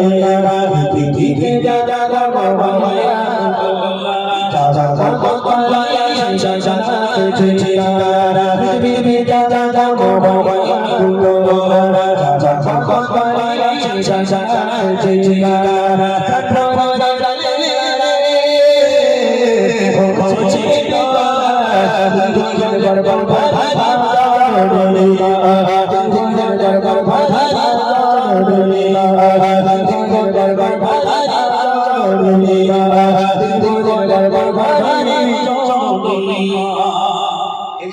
এই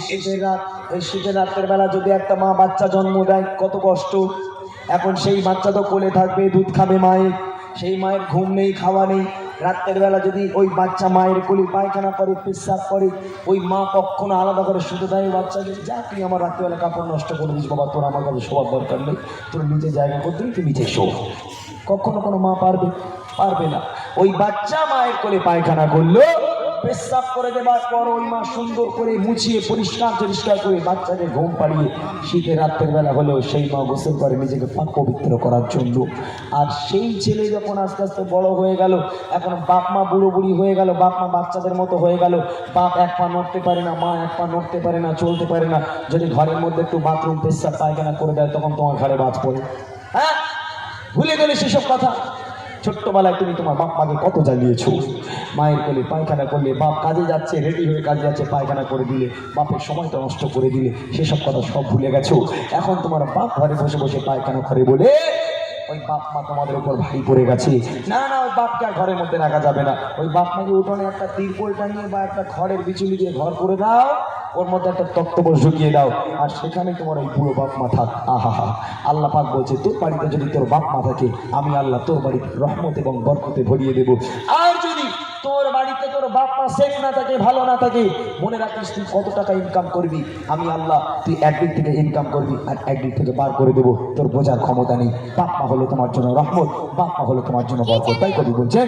শীতের রাত শীতের রাতের বেলা যদি একটা মা বাচ্চা জন্ম দেয়, কত কষ্ট। এখন সেই বাচ্চা তো কোলে থাকবে, দুধ খাবে মায়ের। সেই মায়ের ঘুম নেই, খাওয়া নেই। রাত্রের বেলা যদি ওই বাচ্চা মায়ের কোলে পায়খানা করে, পেশাব করে, ওই মা কখনো আলাদা করে শুধু দেয় বাচ্চাকে যা, তুই আমার রাত্রিবেলা কাপড় নষ্ট করে দিস, বাবা, তোর আমার কাছে শোয়ার দরকার নেই। তোর নিজের জায়গা করতে তুই নিজে শো। কখনো কোনো মা পারবে পারবে না। ওই বাচ্চা মায়ের কোলে পায়খানা করল পেশাব করে দেবার পর ওই মা সুন্দর করে মুছিয়ে পরিষ্কার পরিষ্কার করে বাচ্চাকে ঘুম পাড়িয়ে শীতে রাত্রের বেলা হলেও সেই মা গোসল করে নিজেকে পাক পবিত্র করার জন্য। আর সেই ছেলে যখন আস্তে আস্তে বড় হয়ে গেল, এখন বাপ মা বুড়ো বুড়ি হয়ে গেল, বাপ মা বাচ্চাদের মতো হয়ে গেল, বাপ এক পা নড়তে পারে না, মা এক পা নড়তে পারে না, চলতে পারে না, যদি ঘরের মধ্যে একটু বাথরুম পেশাব পায়খানা করে দেয়, তখন তোমার ঘরে বাজ পড়ে। হ্যাঁ? ভুলে গেলে সেসব কথা। ছোট্টবেলায় তুমি তোমার বাপ মাকে কত জ্বালিয়েছো? মায়ের কোলে পায়খানা করলে বাপ কাজে যাচ্ছে রেডি হয়ে কাজে যাচ্ছে, পায়খানা করে দিলে, বাপের সময়টা নষ্ট করে দিলে, সেসব কথা সব ভুলে গেছো? এখন তোমার বাপ ঘরে বসে বসে পায়খানা করে বলে, ওই বাপ মা তোমাদের উপর ভারী পড়ে গেছে। না না, ওই বাপকে আর ঘরের মধ্যে রাখা যাবে না। ওই বাপ মাকে উঠোনে একটা তিরপল টানিয়ে বা একটা খড়ের বিচুলি দিয়ে ঘর করে দাও। ওর মধ্যে একটা তক্তপোষ ঢুকিয়ে দাও। আর সেখানে তোমার ওই বুড়ো বাপ মা থাক। আহা হা। আল্লাহ পাক বলছে, তোর বাড়িতে যদি তোর বাপ মা থাকে, আমি আল্লাহ তোর বাড়িতে রহমত এবং বরকতে ভরিয়ে দেব। আর যদি তোর বাড়িতে তোর বাপ মা সেফ না থাকে, ভালো না থাকে, মনে রাখিস তুই কত টাকা ইনকাম করবি? আমি আল্লাহ, তুই একদিক থেকে ইনকাম করবি আর একদিক থেকে বার করে দেবো। তোর বোঝার ক্ষমতা নেই। বাপ মা হলো তোমার জন্য রহমত, বাপ মা হলো তোমার জন্য বরকত। তাই কবি বলছে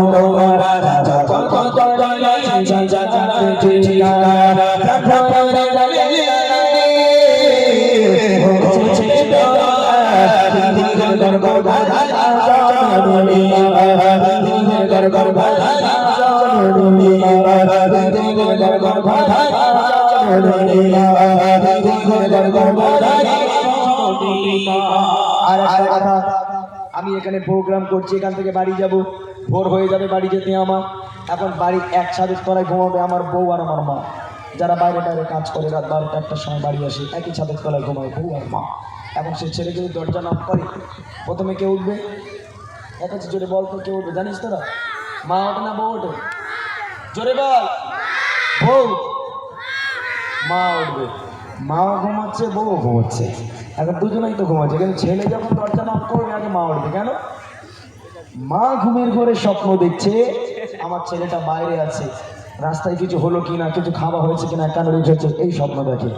গো এখানে প্রোগ্রাম করছি, এখান থেকে বাড়ি যাব। ভোর হয়ে যাবে বাড়ি যেতে আমার। এখন বাড়ি এক একসাথে তলায় ঘুমাবে, আমার বউ আর আমার মা। যারা বাইরে বাইরে কাজ করে, রাত বারোটা একটার সময় বাড়ি আসে, একই ছাদের তলায় ঘুমায় বউ আর মা। এখন সে ছেলে যদি দরজা নক করে প্রথমে কে উঠবে? এক আছে জোরে বল তো, কে উঠবে? জানিস তোরা মা ওঠে না, বউ ওঠে? জোরে বল। বউ। মা উঠবে। মাও ঘুমাচ্ছে বউও ঘুমাচ্ছে। এখন দুজনেই তো ঘুমাচ্ছে, কিন্তু ছেলে যখন দরজা নক করবে আগে মা উঠবে কেন? মা ঘুমের ঘরে স্বপ্ন দেখছে, আমার ছেলেটা বাইরে আছে, রাস্তায় কিছু হলো কি না কিছু খাওয়া হয়েছে কিনা কেন হচ্ছে এই স্বপ্ন দেখে।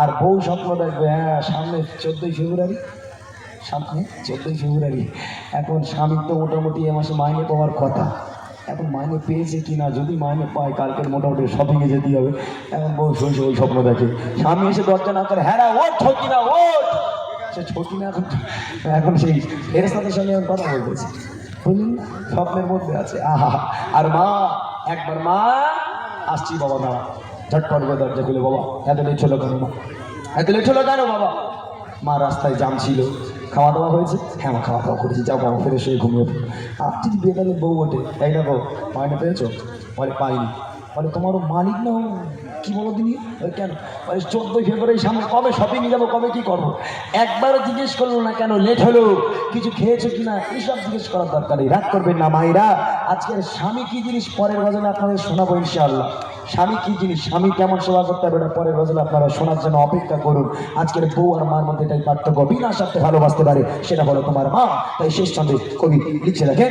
আর বউ স্বপ্ন দেখবে হ্যাঁ সামনে চোদ্দোই ফেব্রুয়ারি, সামনে চোদ্দোই ফেব্রুয়ারি। এখন স্বামীর তো মোটামুটি এ মাসে মাইনে পাওয়ার কথা। এখন মাইনে পেয়েছে কি না যদি মাইনে পায়, কালকের মোটামুটি শপিংয়ে যেতে হবে। এখন বউ শুনছে ওই স্বপ্ন দেখে। স্বামী এসে দরজা না করে হ্যাঁ ওঠ ছোটি না ওঠ! সে ছোটি না এখন এখন সেই ফেরেস্তাদের সঙ্গে এখন কথা বলতেছে বুঝলেন না? স্বপ্নের মধ্যে আছে। আহা, আর মা, একবার মা, আসছি বাবা, দাঁড়া। ঝটপট করে দরজা খুলে, বাবা, এত লেট হলো কেন মা? এত লেট হলো কেন বাবা? মা রাস্তায় জাম ছিল। খাওয়া দাওয়া হয়েছে? হ্যাঁ মা খাওয়া দাওয়া করেছি। যাও, বাবা, ফেরে শুয়ে ঘুমিয়ে পড়ো। আর যদি বেকালে বউ ওঠে। তাই না বউ মাইনে পেয়েছ? বলে, পাইনি। বলে তোমারও মালিক না? কি বলো তিনি কেন? বলে, চোদ্দোই ফেব্রুয়ারি সামনে কবে শপিংয়ে যাব, কবে কি করব? একবারও জিজ্ঞেস করল না কেন? লেট হলো। কিছু খেয়েছো কি না এসব জিজ্ঞেস করার দরকার নেই? রাগ করবেন না মায়েরা আজকের স্বামী কি জিনিস পরের গজলে আপনাদের শোনাবো, ইনশাআল্লাহ। স্বামী কি জিনিস স্বামী কেমন সেবা করতে হবে এটা পরের আপনারা শোনার জন্য অপেক্ষা করুন আজকের বউ আর মার মধ্যে এটাই পার্থক্য বিনা স্বার্থে ভালোবাসতে পারে সেটা বলো তোমার মা তাই শেষ ছন্দে কবি লিখছে রাখেন